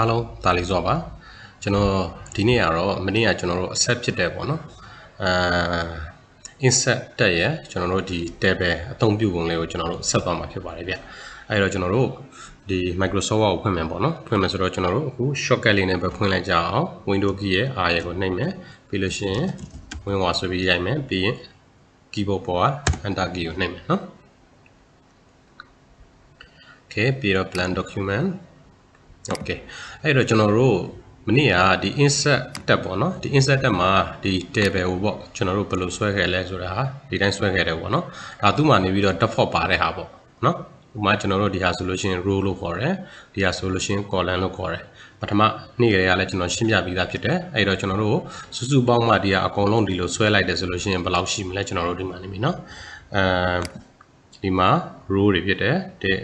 အားလုံးဒါလေးဆိုပါကျွန်တော်ဒီနေ့ကတော့မနေ့ကကျွန်တော်တို့ accept ဖြစ်တယ်ပေါ့နော်အာ insert တက်ရကျွန်တော်တို့ဒီ table အသုံးပြုပုံလေးကိုကျွန်တော်တို့ဆက်သွားမှာဖြစ်ပါတယ်ဗျအဲဒါကျွန်တော်တို့ဒီ Microsoft Word ကိုဖွင့်မယ်ပေါ့နော်ဖွင့်မယ်ဆိုတော့ကျွန်တော်တို့အခု shortcut လေးနဲ့ပဲဖွင့်လိုက်ကြအောင် Windows key ရဲ့ R ရဲ့ကိုနှိပ်မယ်ပြီးလို့ရှိရင် Win ဝါဆိုပြီးရိုက်မယ်ပြီးရင် keyboard ပေါ်က enter key ကိုနှိပ်မယ်နော် Okay ပြီးတော့ plan document okay အဲ့တော့ကျွန်တော်တို့မနေ့ကဒီ insert tab ပေါ့နော်ဒီ insert tab မှာဒီ table ကိုပေါ့ကျွန်တော်တို့ဘယ်လိုဆွဲခဲ့လဲဆိုတာဟာဒီတိုင်းဆွဲခဲ့တယ်ပေါ့နော်ဒါသူ့မှာနေပြီးတော့ default ပါတဲ့ဟာပေါ့နော်ဥပမာကျွန်တော်တို့ဒီဟာဆိုလို့ရှိရင် row လို့ခေါ်တယ်ဒီဟာဆိုလို့ရှိရင် column လို့ခေါ်တယ်ပထမနေ့ကလေးကလည်းကျွန်တော်ရှင်းပြပြီးသားဖြစ်တယ်အဲ့တော့ကျွန်တော်တို့စုစုပေါင်းမှဒီဟာအကုန်လုံးဒီလိုဆွဲလိုက်တယ်ဆိုလို့ရှိရင်ဘယ်လောက်ရှိမလဲကျွန်တော်တို့ဒီမှာနေပြီနော်အဲဒီမှာ row တွေဖြစ်တယ်1 2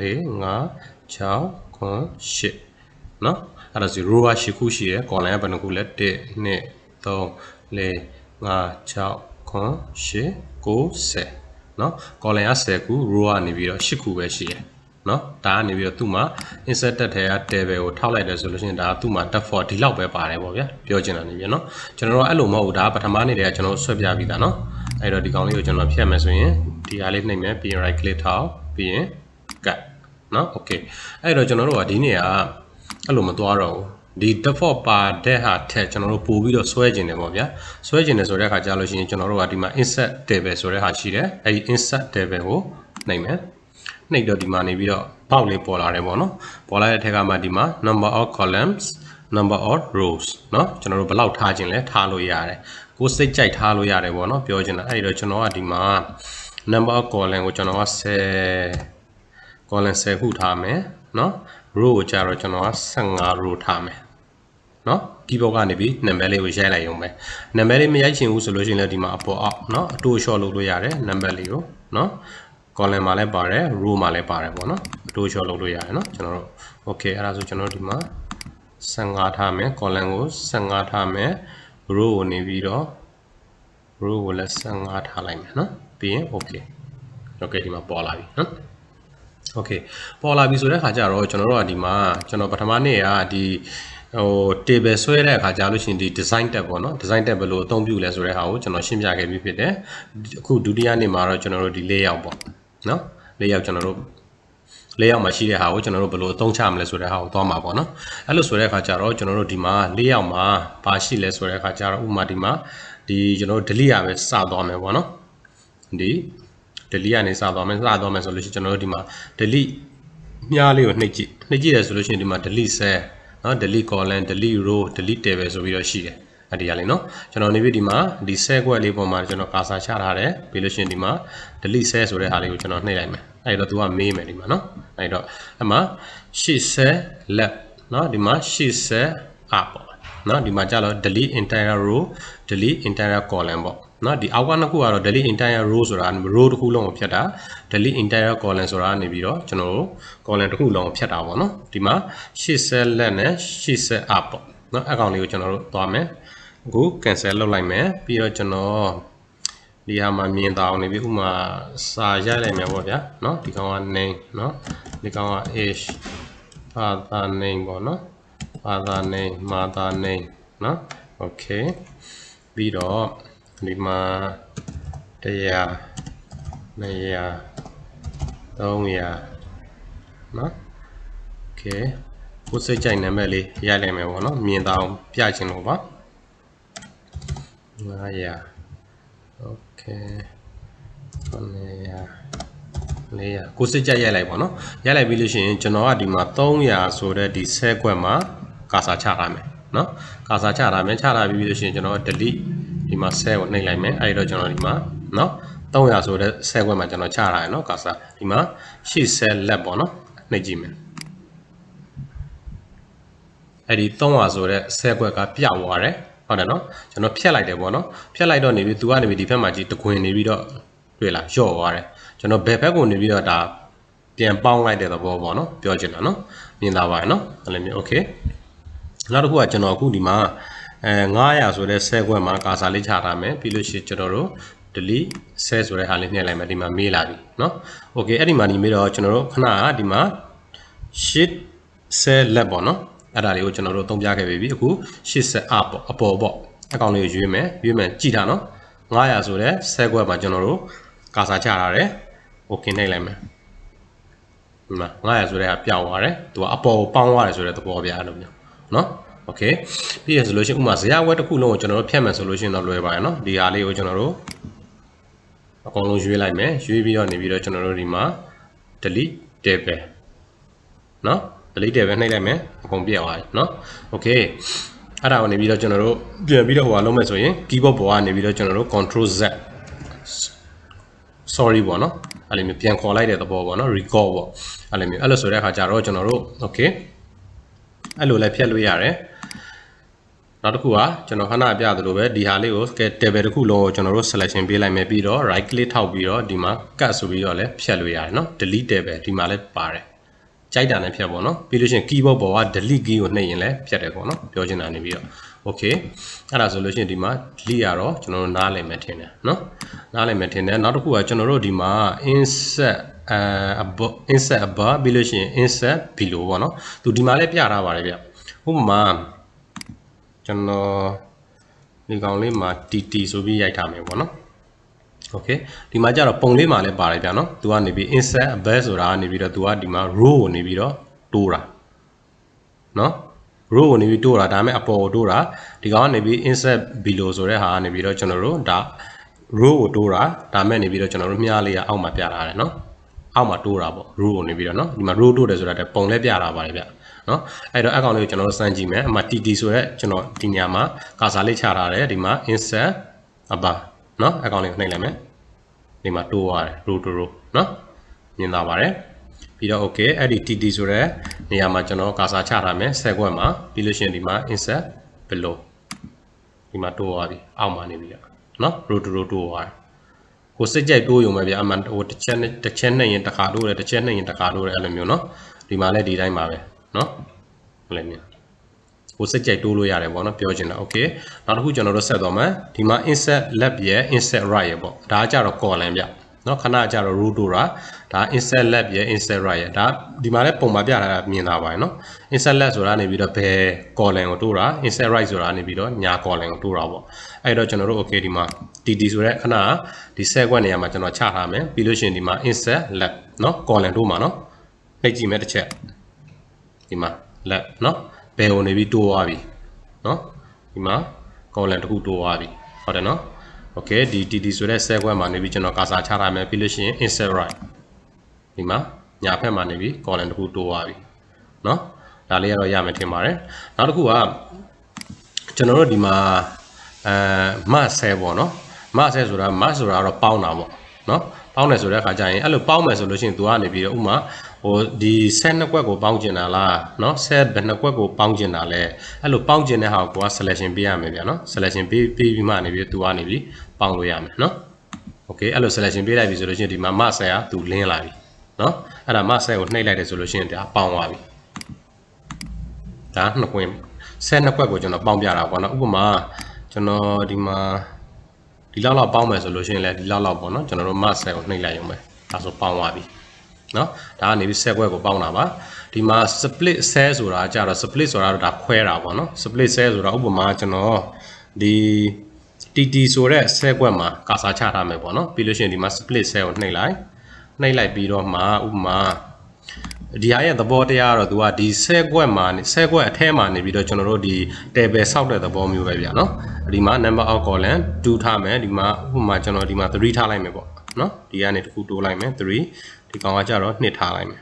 3 4 5 6 8เนาะအဲ့ဒါဆို row က10ခုရှိတယ် column ကဘယ်နှခုလဲ1 2 3 4 5 6 9 10เนาะ column က10ခု row ကနေပြီးတော့10ခုပဲရှိတယ်เนาะဒါကနေပြီးတော့သူ့မှာ insert တက်ထဲက table ကိုထောက်လိုက်တယ်ဆိုလို့ရှိရင်ဒါကသူ့မှာ default ဒီလောက်ပဲပါတယ်ပေါ့ဗျာပြောချင်တာနေပြီเนาะကျွန်တော်တို့အဲ့လိုမဟုတ်ဘူးဒါကပထမနေ့တည်းကကျွန်တော်ဆွဲပြပြီးသားเนาะအဲ့တော့ဒီကောင်လေးကိုကျွန်တော်ဖြတ်မယ်ဆိုရင်ဒီဟာလေးနှိပ်မယ်ပြီးရင် right click ထောက်ပြီးရင် cut เนาะ okay အဲ့တော့ကျွန်တော်တို့ကဒီနေ့ကအဲ့လိုမသွားတော့ဘူးဒီ default ပါတဲ့ဟာထက်ကျွန်တော်တို့ပို့ပြီးတော့ဆွဲကျင်တယ်ပေါ့ဗျာဆွဲကျင်တယ်ဆိုတဲ့အခါကြာလို့ရှိရင်ကျွန်တော်တို့ကဒီမှာ insert table ဆိုတဲ့ဟာရှိတယ်အဲ့ဒီ insert table ကိုနှိပ်မယ်နှိပ်တော့ဒီမှာနေပြီးတော့ပေါက်လေးပေါ်လာတယ်ပေါ့နော်ပေါ်လာတဲ့ထက်ကမှဒီမှာ number of columns number of rows เนาะကျွန်တော်တို့ဘယ်လောက်ထားခြင်းလဲထားလို့ရတယ်ကိုယ်စိတ်ကြိုက်ထားလို့ရတယ်ပေါ့နော်ပြောချင်တာအဲ့တော့ကျွန်တော်ကဒီမှာ number of column ကိုကျွန်တော်က10 column 10ခုထားမယ်เนาะ row ကိုကြတော့ကျွန်တော်က15 row ထားမယ်เนาะ keyboard ကနေပြီး number လေးကိုရိုက်လိုက်ရုံပဲ number လေးမရိုက်ချင်ဘူးဆိုလို့ရှိရင်လည်းဒီမှာအပေါ်အောက်เนาะအတိုး short လုပ်လို့ရတယ် number လေးကိုเนาะ column မှာလည်းပါတယ် row မှာလည်းပါတယ်ပေါ့နော်အတိုး short လုပ်လို့ရတယ်เนาะကျွန်တော်တို့ okay အဲ့ဒါဆိုကျွန်တော်တို့ဒီမှာ15ထားမယ် column ကို15ထားမယ် row ကိုနေပြီးတော့ row ကိုလည်း15ထားလိုက်မယ်เนาะပြီးရင် okay okay ဒီမှာပေါ်လာပြီเนาะ okay ပေါ်လာပြီဆိုတဲ့ခါကျတော့ကျွန်တော်တို့ကဒီမှာကျွန်တော်ပထမနေ့ကဒီဟို table ဆွဲတဲ့အခါကြာလို့ရှိရင်ဒီ design tab ပေါ့နော် design tab ဘယ်လိုအသုံးပြုလဲဆိုတဲ့ဟာကိုကျွန်တော်ရှင်းပြခဲ့ပြီးဖြစ်တယ်အခုဒုတိယနေ့မှာတော့ကျွန်တော်တို့ဒီ layout ပေါ့နော် layout ကျွန်တော်တို့ layout မှာရှိတဲ့ဟာကိုကျွန်တော်တို့ဘယ်လိုအသုံးချမလဲဆိုတဲ့ဟာကိုသွားမှာပေါ့နော်အဲ့လိုဆိုတဲ့အခါကျတော့ကျွန်တော်တို့ဒီမှာ layout မှာဘာရှိလဲဆိုတဲ့အခါကျတော့ဥပမာဒီမှာဒီကျွန်တော်တို့ delete ရပဲစသွားမယ်ပေါ့နော်ဒီ delete ကနေစသွားမယ်စသွားမယ်ဆိုလို့ရှိရင်ကျွန်တော်တို့ဒီမှာ delete မြားလေးကိုနှိပ်ကြည့်နှိပ်ကြည့်ရဆိုလို့ရှိရင်ဒီမှာ delete cell နော် delete column delete row delete table ဆိုပြီးတော့ရှိတယ်အဲ့ဒီရလေးနော်ကျွန်တော်နေပြီးဒီမှာဒီ cell ခွက်လေးပေါ်မှာကျွန်တော်ကာစာချထားတယ်ပြီးလို့ရှိရင်ဒီမှာ delete cell ဆိုတဲ့ဟာလေးကိုကျွန်တော်နှိပ်လိုက်မယ်အဲ့တော့သူကမေးမယ်ဒီမှာနော်အဲ့တော့အမှရှေ့ cell left နော်ဒီမှာရှေ့ cell up ပေါ့နော်ဒီမှာကြတော့ delete entire row delete entire column ပေါ့ နော်ဒီအောက်ကနှစ်ခုကတော့ delete entire row ဆိုတာ row တစ်ခုလုံးကိုဖြတ်တာ delete entire column ဆိုတာနေပြီးတော့ကျွန်တော်တို့ column တစ်ခုလုံးကိုဖြတ်တာပေါ့နော်ဒီမှာရှစ်ဆက်လက်နဲ့ရှစ်ဆက် up ပေါ့နော်အကောင်လေးကိုကျွန်တော်တို့သွားမယ်အခု cancel လုပ်လိုက်မယ်ပြီးတော့ကျွန်တော်ဒီဟာမှာမြင်တာအောင်နေပြီဥမာစာရိုက်လိုက်မယ်ပေါ့ဗျာနော်ဒီကောင်က name နော်ဒီကောင်က age ဘာသာ name ပေါ့နော်ဘာသာ name မာသာ name နော် okay ပြီးတော့ ဒီမှာ100 200 300เนาะ okay ကိုယ်စိတ်ကြိုက်နာမည်လေးရိုက်လိုက်မယ်ပေါ့เนาะမြင်တာအောင်ပြချင်လို့ပါ900 okay 900 400ကိုစစ်ကြက်ရိုက်လိုက်ပါတော့ရိုက်လိုက်ပြီးလို့ရှိရင်ကျွန်တော်ကဒီမှာ300ဆိုတဲ့ဒီဆဲခွက်မှာကာစာချထားမယ်เนาะကာစာချထားမယ်ချထားပြီးလို့ရှိရင်ကျွန်တော် delete ဒီမှာဆဲကိုနှိပ်လိုက်မယ်အဲဒီတော့ကျွန်တော်ဒီမှာเนาะ300ဆိုတဲ့ဆဲခွက်မှာကျွန်တော်ချထားရယ်เนาะကာစာဒီမှာရှေ့ဆဲလက်ပေါ့เนาะနှိပ်ကြည့်မယ်အဲ့ဒီ300ဆိုတဲ့ဆဲခွက်ကပြသွားတယ်ဟုတ်တယ်နော်ကျွန်တော်ဖြတ်လိုက်တယ်ပေါ့နော်ဖြတ်လိုက်တော့နေပြီးသူကနေပြီးဒီဘက်မှာကြည့်တခွင်နေပြီးတော့တွေ့လားလျှော့သွားတယ်ကျွန်တော်ဘယ်ဘက်ကိုနေပြီးတော့ဒါပြန်ပေါင်းလိုက်တဲ့သဘောပေါ့နော်ပြောချင်တာနော်မြင်သာပါရဲ့နော်အဲ့လိုမျိုး okay နောက်တစ်ခုကကျွန်တော်အခုဒီမှာအဲ 900ဆိုတဲ့ဆဲခွက်မှာကာစာလေးချထားမယ်ပြီးလို့ရှိရင်ကျွန်တော်တို့ delete ဆဲဆိုတဲ့ဟာလေးနှိပ်လိုက်မယ်ဒီမှာမေးလာပြီเนาะ okay အဲ့ဒီမှာဒီမေးတော့ကျွန်တော်တို့ခဏကဒီမှာ sheet 10လက်ပေါ့နော်အဲ့ဒါလေးကိုကျွန်တော်တို့သုံးပြခဲ့ပြီအခု80အပေါ့အပေါ်ပေါ့အကောင်လေးကိုရွေးမယ်ရွေးမယ်ကြည့်တာနော်900ဆိုတဲ့10ခွက်မှာကျွန်တော်တို့ကာစာချထားတယ် okay နှိပ်လိုက်မယ်ဒီမှာ900ဆိုတဲ့ကပြောင်းသွားတယ်သူကအပေါ်ကိုပေါင်းသွားတယ်ဆိုတဲ့သဘောပြအဲ့လိုမျိုးနော် โอเคပြီးရဆိုလို့ရှိရင်ဥမာဇရာဝက်တစ်ခုလုံးကိုကျွန်တော်တို့ဖြတ်မယ်ဆိုလို့ရှိရင်တော့လွယ်ပါရဲ့เนาะဒီဟာလေးကိုကျွန်တော်တို့အကုန်လုံးရွေးလိုက်မယ်ရွေးပြီးတော့နေပြီးတော့ကျွန်တော်တို့ဒီမှာ delete table เนาะ delete table နှိပ်လိုက်မယ်အကုန်ပြတ်သွားပြီเนาะ okay အဲ့ဒါကိုနေပြီးတော့ကျွန်တော်တို့ပြန်ပြီးတော့ဟိုကလုံးမယ်ဆိုရင် keyboard ပေါ်ကနေပြီးတော့ကျွန်တော်တို့ control z sorry ပေါ့နော်အဲ့လိုမျိုးပြန်ခေါ်လိုက်တဲ့သဘောပေါ့နော် recall ပေါ့အဲ့လိုမျိုးအဲ့လိုဆိုတဲ့အခါကျတော့ကျွန်တော်တို့ okay အဲ့လိုလည်းဖြတ်လို့ရတယ် နောက်တစ်ခုကကျွန်တော်ခဏပြသလိုပဲဒီဟာလေးကို table တစ်ခုလုံးကိုကျွန်တော်တို့ selection ပေးလိုက်မယ်ပြီးတော့ right click ထောက်ပြီးတော့ဒီမှာ cut ဆိုပြီးတော့လည်းဖြတ်လို့ရတယ်နော် delete table ဒီမှာလည်းပါတယ်ကြိုက်တာနဲ့ဖြတ်ပေါ့နော်ပြီးလို့ရှိရင် keyboard ပေါ်က delete key ကိုနှိပ်ရင်လည်းဖြတ်တယ်ပေါ့နော်ပြောချင်တာနေပြီးတော့ okay အဲ့ဒါဆိုလို့ရှိရင်ဒီမှာ delete ရတော့ကျွန်တော်တို့နားလည်မယ်ထင်တယ်နော်နားလည်မယ်ထင်တယ်နောက်တစ်ခုကကျွန်တော်တို့ဒီမှာ insert အဲ above insert above ပြီးလို့ရှိရင် insert below ပေါ့နော်သူဒီမှာလည်းပြထားပါတယ်ဗျဥပမာ ကျွန်တော်ဒီကောင်လေးမှာ tt ဆိုပြီးရိုက်ထားမယ်ပေါ့နော် okay ဒီမှာကျတော့ပုံလေးမှာလည်းပါတယ်ဗျာနော်သူကနေပြီး insert above ဆိုတာကနေပြီးတော့သူကဒီမှာ row ကိုနေပြီးတော့တိုးတာနော် row ကိုနေပြီးတိုးတာဒါပေမဲ့အပေါ်ကိုတိုးတာဒီကောင်ကနေပြီး insert below ဆိုတဲ့ဟာကနေပြီးတော့ကျွန်တော်တို့ဒါ row ကိုတိုးတာဒါမဲ့နေပြီးတော့ကျွန်တော်တို့မြားလေးကအောက်မှာပြထားတယ်နော်အောက်မှာတိုးတာပေါ့ row ကိုနေပြီးတော့နော်ဒီမှာ row တိုးတယ်ဆိုတာတဲ့ပုံလဲပြတာပါတယ်ဗျ နော်အဲ့တော့အကောင်လေးကိုကျွန်တော်တို့စမ်းကြည့်မယ်အမှ TT ဆိုရဲကျွန်တော်ဒီညမှာကာစာလေးချထားတယ်ဒီမှာ insert အပါနော်အကောင်လေးကိုနှိပ်လိုက်မယ်ဒီမှာတိုးရတယ် row to row နော်မြင်လာပါတယ်ပြီးတော့ okay အဲ့ဒီ TT ဆိုတဲ့နေရာမှာကျွန်တော်ကာစာချထားမယ်ဆက်ခွက်မှာပြီးလို့ရှိရင်ဒီမှာ insert below ဒီမှာတိုးသွားပြီအောက်မှာနေပြီနော် row to row တိုးသွားတယ်ကိုစိတ်ကြိုက်တိုးရုံပဲဗျအမှန်ဟိုတစ်ချက်နဲ့တစ်ချက်နဲ့ရင်တစ်ခါတိုးတယ်တစ်ချက်နဲ့ရင်တစ်ခါတိုးတယ်အဲ့လိုမျိုးနော်ဒီမှာလည်းဒီတိုင်းပါပဲ နော်ဘယ်လိုမျိုးကိုစိတ်ကြိုက်တိုးလို့ရတယ်ပေါ့နော်ပြောချင်တာ okay နောက်တစ်ခုကျွန်တော်တို့ဆက်သွားမယ်ဒီမှာ insert left ရဲ့ insert right ရဲ့ပေါ့ဒါကကြတော့ column ဗျနော်ခဏကြတော့ row တိုးတာဒါ insert left ရဲ့ insert right ရဲ့ဒါဒီမှာလည်းပုံမှာပြထားတာမြင်တာပါနော် insert left ဆိုတာနေပြီးတော့ဘယ် column ကိုတိုးတာ insert right ဆိုတာနေပြီးတော့ညာ column ကိုတိုးတာပေါ့အဲ့တော့ကျွန်တော်တို့ okay ဒီမှာ tt ဆိုတဲ့ခဏဒီ set ခွက်နေရာမှာကျွန်တော်ချထားမယ်ပြီးလို့ရှိရင်ဒီမှာ insert left နော် column တိုးမှာနော်နှိပ်ကြည့်မယ်တစ်ချက် ဒီမှာ left နော်ဘယ်ကိုနေပြီးတိုးသွားပြီနော်ဒီမှာ column တစ်ခုတိုးသွားပြီဟုတ်တယ်နော် okay ဒီ tt ဆိုတဲ့ set ခွက်မှာနေပြီးကျွန်တော်ကာစာချထားမယ်ပြီးလို့ရှိရင် insert right ဒီမှာညာဘက်မှာနေပြီး column တစ်ခုတိုးသွားပြီเนาะဒါလေးကတော့ရမယ်ထင်ပါတယ်နောက်တစ်ခုကကျွန်တော်တို့ဒီမှာအဲမဆဲပေါ့เนาะမဆဲဆိုတာမဆိုတာတော့ပေါင်းတာပေါ့เนาะ ပေါင်းတယ်ဆိုတဲ့အခါကျရင်အဲ့လိုပေါင်းမယ်ဆိုလို့ရှိရင် तू ကနေပြီးတော့ဥမာဟိုဒီဆက်နှစ်ကွက်ကိုပေါင်းကျင်တာလားเนาะဆက်ဘယ်နှစ်ကွက်ကိုပေါင်းကျင်တာလဲအဲ့လိုပေါင်းကျင်တဲ့ဟာကိုက selection ပေးရမယ်ဗျာเนาะ selection ပေးပေးပြီးမှနေပြီး तू ကနေပြီးပေါင်းလို့ရမယ်เนาะ okay အဲ့လို selection ပေးလိုက်ပြီဆိုလို့ရှိရင်ဒီမှာမဆဲက तू လင်းလာပြီเนาะအဲ့ဒါမဆဲကိုနှိပ်လိုက်တယ်ဆိုလို့ရှိရင်ဒါပေါင်းသွားပြီဒါနှစ်ကွင်းဆဲနှစ်ကွက်ကိုကျွန်တော်ပေါင်းပြတာပေါ့နော်ဥပမာကျွန်တော်ဒီမှာ ဒီလောက်လောက်ပေါင်းမယ်ဆိုလို့ရှိရင်လည်းဒီလောက်လောက်ပေါ့နော်ကျွန်တော်တို့ mass ကိုနှိပ်လိုက်ရုံပဲဒါဆိုပေါင်းသွားပြီနော်ဒါကနေပြီးဆက်ခွဲကိုပေါင်းတာပါဒီမှာ split cell ဆိုတာကြတော့ split ဆိုတာတော့ဒါခွဲတာပေါ့နော် split cell ဆိုတာဥပမာကျွန်တော်ဒီ TT ဆိုတဲ့ cell ခွက်မှာကာစာချထားမယ်ပေါ့နော်ပြီးလို့ရှိရင်ဒီမှာ split cell ကိုနှိပ်လိုက်နှိပ်လိုက်ပြီးတော့မှဥပမာ ဒီဟာရဲ့သဘောတရားတော့သူကဒီဆဲကွက်မှာဆဲကွက်အထဲမှာနေပြီးတော့ကျွန်တော်တို့ဒီ table ဆောက်တဲ့သဘောမျိုးပဲဗျာနော်ဒီမှာ number of column 2ထားမယ်ဒီမှာဥပမာကျွန်တော်ဒီမှာ3ထားလိုက်မယ်ပေါ့နော်ဒီကနေတစ်ခုတိုးလိုက်မယ်3ဒီကောင်ကကြတော့2ထားလိုက်မယ်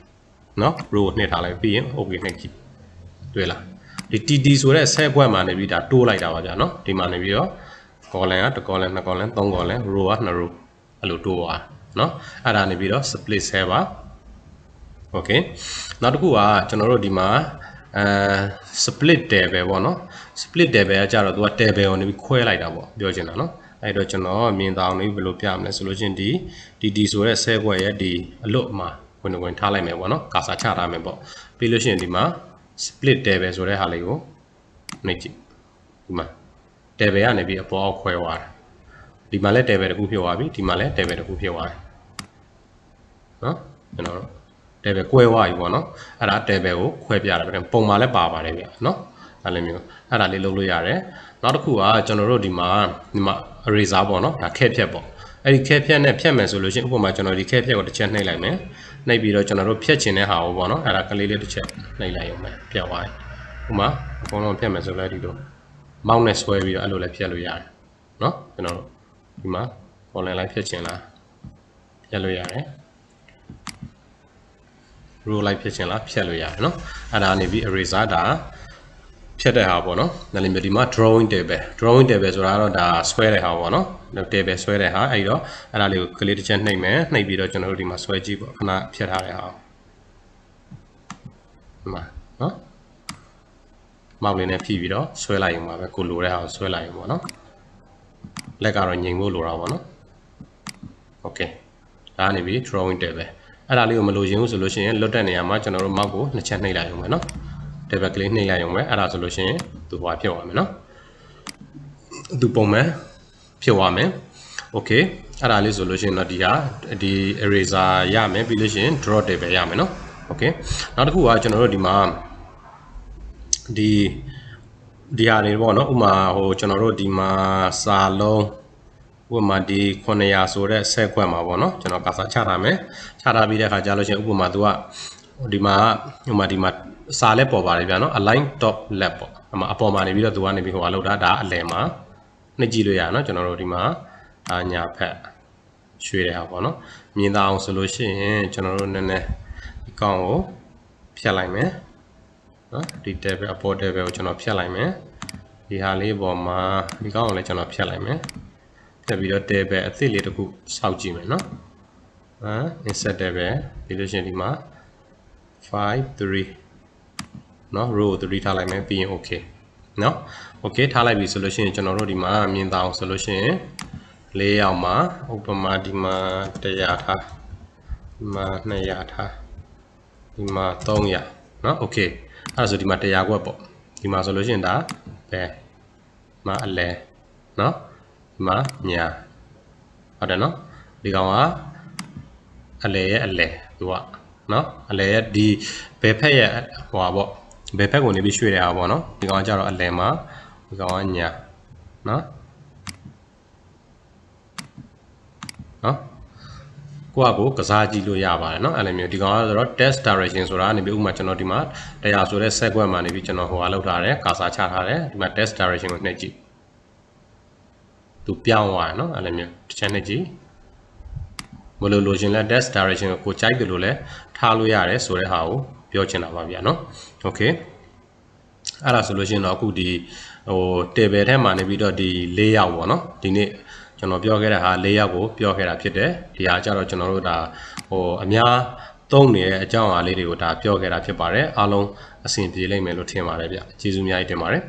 နော် row 2ထားလိုက်ပြီးရင် okay နှစ်ကြည့်တွေ့လားဒီ tt ဆိုတဲ့ဆဲကွက်မှာနေပြီးဒါတိုးလိုက်တာပါဗျာနော်ဒီမှာနေပြီးတော့ column က1 column 2 column 3 column row က2 row အဲ့လိုတိုးသွားနော်အဲ့ဒါနေပြီးတော့ split ဆဲပါ okay နောက်တစ်ခုကကျွန်တော်တို့ဒီမှာအဲ split table ပေါ့เนาะ split table ကကြတော့သူက table ကိုနေပြီးခွဲလိုက်တာပေါ့ပြောချင်တာเนาะအဲ့တော့ကျွန်တော်မြင်တောင်နေဘယ်လိုပြမလဲဆိုလို့ချင်းဒီဒီဒီဆိုတဲ့ဆဲခွက်ရဲ့ဒီအလွတ်မှာဝင်ဝင်ထားလိုက်မယ်ပေါ့เนาะကာစာချထားမယ်ပေါ့ပြီးလို့ရှိရင်ဒီမှာ split table ဆိုတဲ့ဟာလေးကိုနှိပ်ကြည့်ဒီမှာ table ကနေပြီးအပေါ်အောက်ခွဲသွားတယ်ဒီမှာလည်း table တစ်ခုဖြစ်သွားပြီဒီမှာလည်း table တစ်ခုဖြစ်သွားတယ်နော်ကျွန်တော်တို့ table ကွဲသွားပြီပေါ့နော်အဲ့ဒါ table ကိုခွဲပြတာဗျပုံမှာလည်းပါပါတယ်ဗျနော်အဲ့လိုမျိုးအဲ့ဒါလေးလုပ်လို့ရတယ်နောက်တစ်ခုကကျွန်တော်တို့ဒီမှာဒီမှာ eraser ပေါ့နော်ဒါခဲဖြတ်ပေါ့အဲ့ဒီခဲဖြတ်နဲ့ဖြတ်မယ်ဆိုလို့ရှိရင်ဥပမာကျွန်တော်ဒီခဲဖြတ်ကိုတစ်ချက်နှိပ်လိုက်မယ်နှိပ်ပြီးတော့ကျွန်တော်တို့ဖြတ်ချင်တဲ့ဟာကိုပေါ့နော်အဲ့ဒါကလေးလေးတစ်ချက်နှိပ်လိုက်ရုံပဲဖြတ်သွားတယ်ဥပမာအကုန်လုံးဖြတ်မယ်ဆိုလည်းဒီလိုမောင်းနဲ့ဆွဲပြီးတော့အဲ့လိုလည်းဖြတ်လို့ရတယ်နော်ကျွန်တော်တို့ဒီမှာ online လိုက်ဖြတ်ချင်လားဖြတ်လို့ရတယ် row လိုက်ဖြတ်ချင်လားဖြတ်လို့ရတယ်နော်အဲ့ဒါနေပြီး eraser ဒါဖြတ်တဲ့ဟာပေါ့နော်နားလည်မျိုးဒီမှာ drawing table drawing table ဆိုတာကတော့ဒါဆွဲတဲ့ဟာပေါ့နော် table ဆွဲတဲ့ဟာအဲ့ဒီတော့အဲ့ဒါလေးကိုကလေးတစ်ချက်နှိပ်မယ်နှိပ်ပြီးတော့ကျွန်တော်တို့ဒီမှာဆွဲကြည့်ပေါ့ခဏဖြတ်ထားတဲ့ဟာဒီမှာနော်မောက်လေးနဲ့ဖြည့်ပြီးတော့ဆွဲလိုက်ရုံပါပဲကိုလိုတဲ့ဟာကိုဆွဲလိုက်ရုံပေါ့နော်လက်ကတော့ငြိမ်ဖို့လိုတာပေါ့နော် okay ဒါကနေပြီး drawing table အဲ့ဒါလေးကိုမလိုချင်ဘူးဆိုလို့ရှိရင်လွတ်တဲ့နေရာမှာကျွန်တော်တို့ mouse ကိုနှစ်ချက်နှိပ်လိုက်ရုံပဲเนาะ table ကလေးနှိပ်လိုက်ရုံပဲအဲ့ဒါဆိုလို့ရှိရင်သူဟွာဖြစ်သွားမယ်เนาะသူပုံမှန်ဖြစ်သွားမယ် okay အဲ့ဒါလေးဆိုလို့ရှိရင်တော့ဒီဟာဒီ eraser ရမယ်ပြီးလို့ရှိရင် draw table ရမယ်เนาะ okay နောက်တစ်ခုကကျွန်တော်တို့ဒီမှာဒီဒီဟာတွေပေါ့เนาะဥမာဟိုကျွန်တော်တို့ဒီမှာစာလုံး ဥပမာဒီ900ဆိုတဲ့ဆက်ခွက်မှာပေါ့နော်ကျွန်တော်ကာစာချထားမယ်ချထားပြီးတဲ့အခါကျလို့ရှိရင်ဥပမာ तू ကဒီမှာဥပမာဒီမှာစာလဲပေါ်ပါတယ်ဗျာနော် align top left ပေါ့အမအပေါ်မှာနေပြီးတော့ तू ကနေပြီးဟိုအလုပ်တာဒါအလယ်မှာနှိပ်ကြည့်လို့ရနော်ကျွန်တော်တို့ဒီမှာအာညာဖက်ရွှေ့တဲ့ဟာပေါ့နော်မြင်သာအောင်ဆိုလို့ရှိရင်ကျွန်တော်တို့နည်းနည်းဒီကောင်ကိုဖြတ်လိုက်မယ်နော်ဒီ table အပေါ် table ကိုကျွန်တော်ဖြတ်လိုက်မယ်ဒီဟာလေးပေါ်မှာဒီကောင်ကိုလည်းကျွန်တော်ဖြတ်လိုက်မယ် ဖြတ်ပြီးတော့ table အသစ်လေးတစ်ခုစောက်ကြည့်မယ်နော်ဟမ် insert table ပြီးလို့ရှိရင်ဒီမှာ5 3เนาะ row 3ထားလိုက်မယ်ပြီးရင် okay เนาะ okay ထားလိုက်ပြီဆိုလို့ရှိရင်ကျွန်တော်တို့ဒီမှာမြင်သာအောင်ဆိုလို့ရှိရင်၄ရောက်မှာဥပမာဒီမှာ100ထားဒီမှာ200ထားဒီမှာ300เนาะ okay အဲ့ဒါဆိုဒီမှာ100ခွက်ပေါ့ဒီမှာဆိုလို့ရှိရင်ဒါဘယ်မှာအလဲเนาะဒီ မှာညာဟုတ်တယ်เนาะဒီကောင်ကအလဲရဲ့အလဲသူကเนาะအလဲရဲ့ဒီဘယ်ဖက်ရဲ့ဟိုပါပေါ့ဘယ်ဖက်ကိုနေပြီးရွှေ့တဲ့ဟာပေါ့เนาะဒီကောင်ကကြတော့အလဲမှာဒီကောင်ကညာเนาะเนาะကိုကကိုကစားကြည့်လို့ရပါတယ်เนาะအဲ့လိုမျိုးဒီကောင်ကဆိုတော့ test direction ဆိုတာနေပြီးဥပမာကျွန်တော်ဒီမှာတရားဆိုတဲ့ set ကွက်မှာနေပြီးကျွန်တော်ဟိုဟာလောက်ထားတယ်ကာစာချထားတယ်ဒီမှာ test direction ကိုနှိပ်ကြည့် သူပြောင်းသွားတယ်နော်အဲ့လိုမျိုးတစ်ချက်နဲ့ကြည့်ဘယ်လိုလိုချင်လဲ dash direction ကိုကိုကြိုက်တယ်လို့လဲထားလို့ရတယ်ဆိုတဲ့ဟာကိုပြောချင်တာပါဗျာနော် okay အဲ့ဒါဆိုလို့ရှိရင်တော့အခုဒီဟို table ထဲမှာနေပြီးတော့ဒီ layout ပေါ့နော်ဒီနေ့ကျွန်တော်ပြောခဲ့တဲ့ဟာ layout ကိုပြောခဲ့တာဖြစ်တယ်ဒီဟာကြတော့ကျွန်တော်တို့ဒါဟိုအများသုံးနေတဲ့အကြောင်းအရာလေးတွေကိုဒါပြောခဲ့တာဖြစ်ပါတယ်အားလုံးအဆင်ပြေလိမ့်မယ်လို့ထင်ပါတယ်ဗျကျေးဇူးအများကြီးတင်ပါတယ်